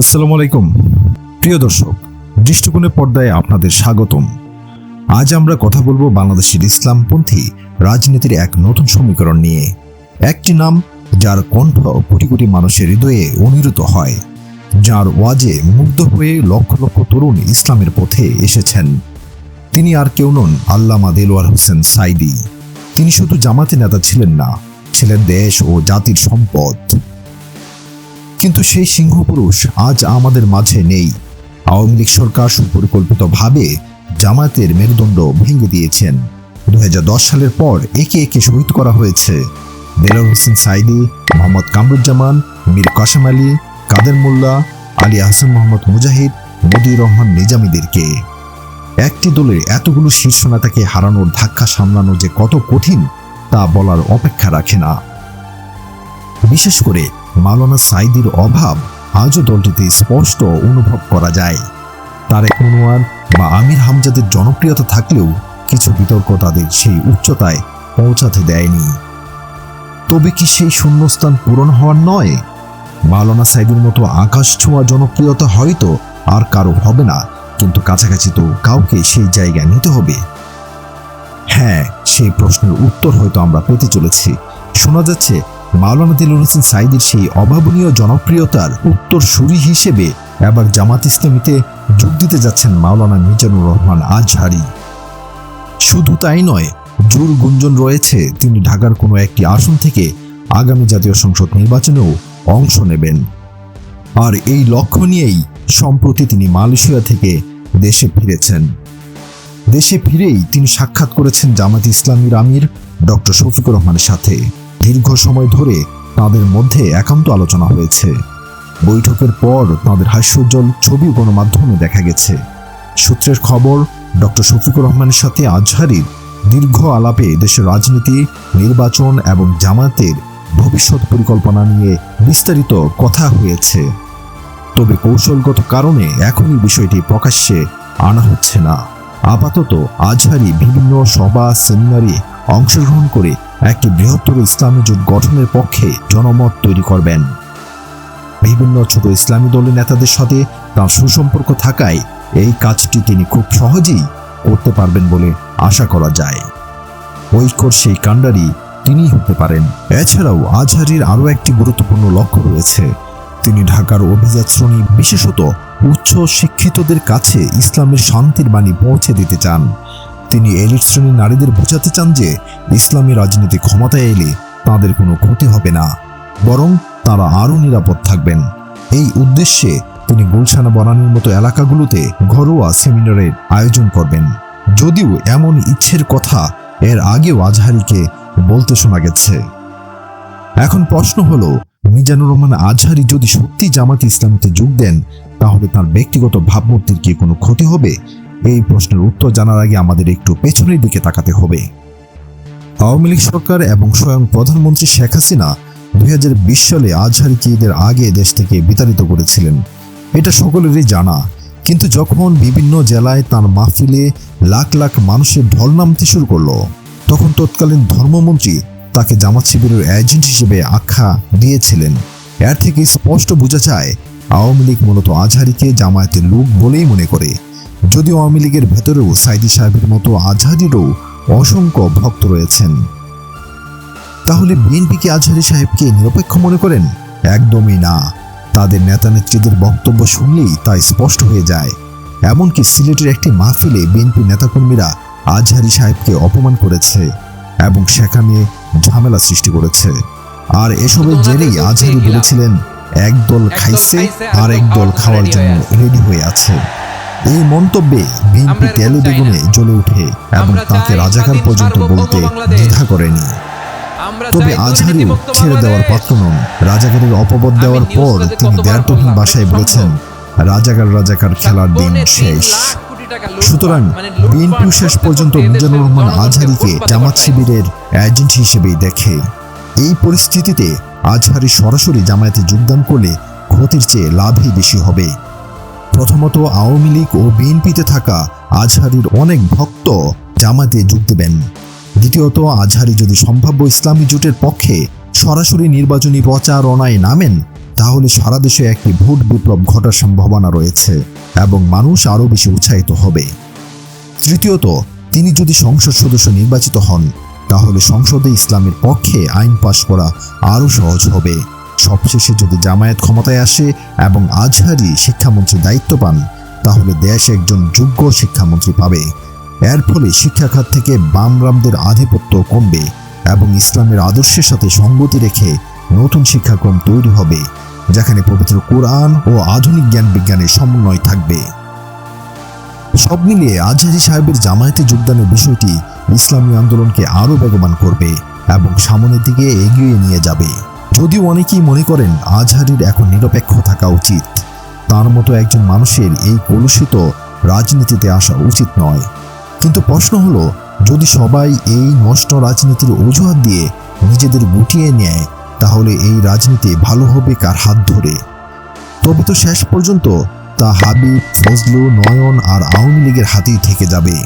আসসালামু আলাইকুম। প্রিয় দর্শক, দৃষ্টিকোণের পর্দায় আপনাদের স্বাগতম। আজ আমরা কথা বলব বাংলাদেশের ইসলামপন্থী রাজনীতির এক নতুন সমীকরণ নিয়ে। একটি নাম যার কণ্ঠ কোটি কোটি মানুষের হৃদয়ে অনিরত হয়, যার ওয়াজে মুগ্ধ হয়ে লক্ষ লক্ষ তরুণ ইসলামের পথে এসেছেন। তিনি আর কেউ নন আল্লামা দেলোয়ার হোসেন সাইদি। তিনি শুধু জামাতি নেতা ছিলেন না, ছিলেন দেশ ও জাতির সম্পদ। কিন্তু সেই সিংহপুরুষ আজ আমাদের মাঝে নেই। আওয়ামী লীগ সরকার সুপরিকল্পিতভাবে জামায়াতের মেরুদণ্ড ভেঙে দিয়েছেন। দুই হাজার দশ সালের পর একে একে শহীদ করা হয়েছে। দেলার হোসেন সাইদি, মোহাম্মদ কামরুজ্জামান, মীর কাসেম আলী, কাদের মোল্লা, আলী হাসান মোহাম্মদ মুজাহিদ মদিউর রহমান নিজামীদেরকে। একটি দলের এতগুলো শীর্ষ নেতাকে হারানোর ধাক্কা সামলানো যে কত কঠিন, তা বলার অপেক্ষা রাখে না। বিশেষ করে মাওলানা সাইদির অভাব আজও দলটিতে স্পষ্ট অনুভব করা যায়। তারেক মনোয়ার বা আমির হামজাদের জনপ্রিয়তা থাকলেও কিছু বিতর্ক তাদের সেই উচ্চতায় পৌঁছাতে দেয়নি। তবে কি সেই শূন্যস্থান পূরণ হওয়ার নয়? মাওলানা সাইদির মতো আকাশ ছোঁয়া জনপ্রিয়তা হয়তো আর কারও হবে না, কিন্তু কাছাকাছি তো কাউকে সেই জায়গায় নিতে হবে। হ্যাঁ সেই প্রশ্নের উত্তর হয়তো আমরা পেতে চলেছি। শোনা যাচ্ছে, মাওলানা দিলুর হোসেন সাইদের সেই অভাবনীয় জনপ্রিয়তার উত্তর সুরি হিসেবে এবার জামাত ইসলামীতে যোগ দিতে যাচ্ছেন মাওলানা মিজানুর রহমান আজহারি। শুধু তাই নয়, জোর গুঞ্জন রয়েছে, তিনি ঢাকার কোনো একটি আসন থেকে আগামী জাতীয় সংসদ নির্বাচনেও অংশ নেবেন। আর এই লক্ষ্য নিয়েই সম্প্রতি তিনি মালয়েশিয়া থেকে দেশে ফিরেছেন। দেশে ফিরেই তিনি সাক্ষাৎ করেছেন জামাত ইসলামীর আমির ডক্টর শফিকুর রহমানের সাথে। দীর্ঘ সময় ধরে তাদের মধ্যে একান্ত আলোচনা হয়েছে। বৈঠকের পর তাদের হাস্যোজ্জ্বল ছবি গণমাধ্যমে দেখা গেছে। সূত্রের খবর, ডক্টর শফিকুর রহমানের সাথে আজহারির দীর্ঘ আলাপে দেশের রাজনীতি, নির্বাচন এবং জামাতের ভবিষ্যৎ পরিকল্পনা নিয়ে বিস্তারিত কথা হয়েছে। তবে কৌশলগত কারণে এখনই বিষয়টি প্রকাশ্যে আনা হচ্ছে না। আপাতত আজহারি বিভিন্ন সভা, সেমিনারে অংশগ্রহণ করে একটি বৃহত্তর ইসলামী জোট গঠনের পক্ষে জনমত তৈরি করবেন। বিভিন্ন ছোট ইসলামী দলের নেতাদের সাথে তার সুসম্পর্ক থাকায় এই কাজটি তিনি খুব সহজেই করতে পারবেন বলে আশা করা যায়। ঐক্যর সেই কাণ্ডারি তিনিই হতে পারেন। এছাড়াও আজহারির আরও একটি গুরুত্বপূর্ণ লক্ষ্য রয়েছে। তিনি ঢাকার অভিজাত শ্রেণি, বিশেষত উচ্চ শিক্ষিতদের কাছে ইসলামের শান্তির বাণী পৌঁছে দিতে চান। তিনি এলিট শ্রেণির নারীদের বোঝাতে চান যে ইসলামী রাজনীতি ক্ষমতায় এলে তাদের কোনো ক্ষতি হবে না, বরং তারা আরও নিরাপদ থাকবেন। এই উদ্দেশ্যে তিনি গুলশানা বনানীর মতো এলাকাগুলোতে ঘরোয়া সেমিনারের আয়োজন করবেন। যদিও এমন ইচ্ছের কথা এর আগেও আজহারিকে বলতে শোনা গেছে। এখন প্রশ্ন হলো, মিজানুর রহমান আজহারি যদি সত্যি জামাত ইসলামীতে যোগ দেন, তাহলে তার ব্যক্তিগত ভাবমূর্তির কি কোনো ক্ষতি হবে? এই প্রশ্নের উত্তর জানার আগে আমাদের একটু পেছনের দিকে তাকাতে হবে। আওয়ামী লীগ সরকার এবং স্বয়ং প্রধানমন্ত্রী শেখ হাসিনা দুই হাজার বিশ সালে আজহারিকে ঈদের আগে দেশ থেকে বিতাড়িত করেছিলেন। এটা সকলেরই জানা। কিন্তু যখন বিভিন্ন জেলায় তার মাহফিলে লাখ লাখ মানুষের ঢল নামতে শুরু করল, তখন তৎকালীন ধর্মমন্ত্রী তাকে জামাত শিবিরের এজেন্ট হিসেবে আখ্যা দিয়েছিলেন। এর থেকে স্পষ্ট বোঝা যায়, আওয়ামী লীগ মূলত আজহারিকে জামায়াতের লোক বলেই মনে করে। যদিও আওয়ামী লীগের ভেতরেও সাইদি সাহেবের মতো আজহারিরও অসংখ্য ভক্ত রয়েছেন। তাহলে বিএনপি কি আজহারি সাহেবকে নিরপেক্ষ মনে করেন? একদমই না। তাদের নেতা নেত্রীদের বক্তব্য শুনলেই তা স্পষ্ট হয়ে যায়। এমনকি সিলেটের একটি মাহফিলে বিএনপি নেতাকর্মীরা আজহারি সাহেবকে অপমান করেছে এবং সেখানে ঝামেলা সৃষ্টি করেছে। আর এসবের জেরেই আজহারি বলেছিলেন, একদল খাইছে আর একদল খাওয়ার জন্য রেডি হয়ে আছে। এই মন্তব্যে বিএনপি তেলে বেগুনে জ্বলে ওঠে এবং তাকে রাজাকার পর্যন্ত বলতে দ্বিধা করেনি। তবে আজহারিও ছেড়ে দেওয়ার পাত্র নন। রাজাকারের অপবাদ দেওয়ার পর তিনি দ্ব্যর্থহীন ভাষায় বলেছেন রাজাকার রাজাকার খেলার দিন শেষ। সুতরাং বিএনপি শেষ পর্যন্ত মিজানুর রহমান আজহারিকে জামাত শিবিরের এজেন্ট হিসেবেই দেখে। এই পরিস্থিতিতে আজহারি সরাসরি জামায়াতে যোগদান করলে ক্ষতির চেয়ে লাভই বেশি হবে। প্রথমত আওয়ামী লীগ ও বিএনপিতে থাকা আজহারির অনেক ভক্ত জামাতে যোগ দেবেন। দ্বিতীয়ত, আজহারি যদি সম্ভাব্য ইসলামী জোটের পক্ষে সরাসরি নির্বাচনী প্রচারণায় নামেন, তাহলে সারা দেশে একটি ভোট বিপ্লব ঘটার সম্ভাবনা রয়েছে এবং মানুষ আরও বেশি উৎসাহিত হবে। তৃতীয়ত, তিনি যদি সংসদ সদস্য নির্বাচিত হন, তাহলে সংসদে ইসলামের পক্ষে আইন পাশ করা আরও সহজ হবে। সবশেষে যদি জামায়াত ক্ষমতায় আসে এবং আজহারি শিক্ষামন্ত্রী দায়িত্ব পান, তাহলে দেশ একজন যোগ্য শিক্ষামন্ত্রী পাবে। এর ফলে শিক্ষাখাত থেকে বামরামদের আধিপত্য কমবে এবং ইসলামের আদর্শের সাথে সঙ্গতি রেখে নতুন শিক্ষাক্রম তৈরি হবে, যেখানে পবিত্র কোরআন ও আধুনিক জ্ঞান বিজ্ঞানের সমন্বয় থাকবে। সব মিলিয়ে আজহারি সাহেবের জামায়াতে যোগদানের বিষয়টি ইসলামী আন্দোলনকে আরও বেগবান করবে এবং সামনের দিকে এগিয়ে নিয়ে যাবে। যদিও অনেকেই মনে করেন আজহারির এখন নিরপেক্ষ থাকা উচিত। তার মতো একজন মানুষের এই কলুষিত রাজনীতিতে আসা উচিত নয়। কিন্তু প্রশ্ন হলো, যদি সবাই এই নষ্ট রাজনীতির অজুহাত দিয়ে নিজেদের গুটিয়ে নেয়, তাহলে এই রাজনীতি ভালো হবে কার হাত ধরে? তবে তো শেষ পর্যন্ত তা হাবিব, ফজলু, নয়ন আর আওয়ামী লীগের হাতেই থেকে যাবে।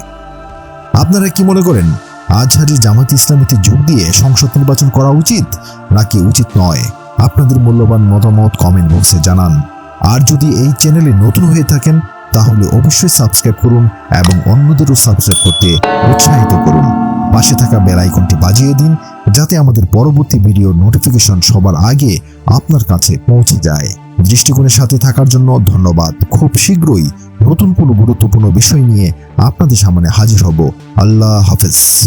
আপনারা কি মনে করেন? আজহারের জামাত ইসলামীতে যোগ দিয়ে সংসদ নির্বাচন করা উচিত নাকি উচিত নয়? আপনাদের মূল্যবান মতামত কমেন্ট বক্সে জানান। আর যদি এই চ্যানেলে নতুন হয়ে থাকেন, তাহলে অবশ্যই সাবস্ক্রাইব করুন এবং অন্যদেরও সাবস্ক্রাইব করতে উৎসাহিত করুন। পাশে থাকা বেল আইকনটি বাজিয়ে দিন, যাতে আমাদের পরবর্তী ভিডিও নোটিফিকেশন সবার আগে আপনার কাছে পৌঁছে যায়। দৃষ্টিকোণের সাথে থাকার জন্য ধন্যবাদ। খুব শীঘ্রই নতুন কোনো গুরুত্বপূর্ণ বিষয় নিয়ে আপনাদের সামনে হাজির হব। আল্লাহ হাফেজ।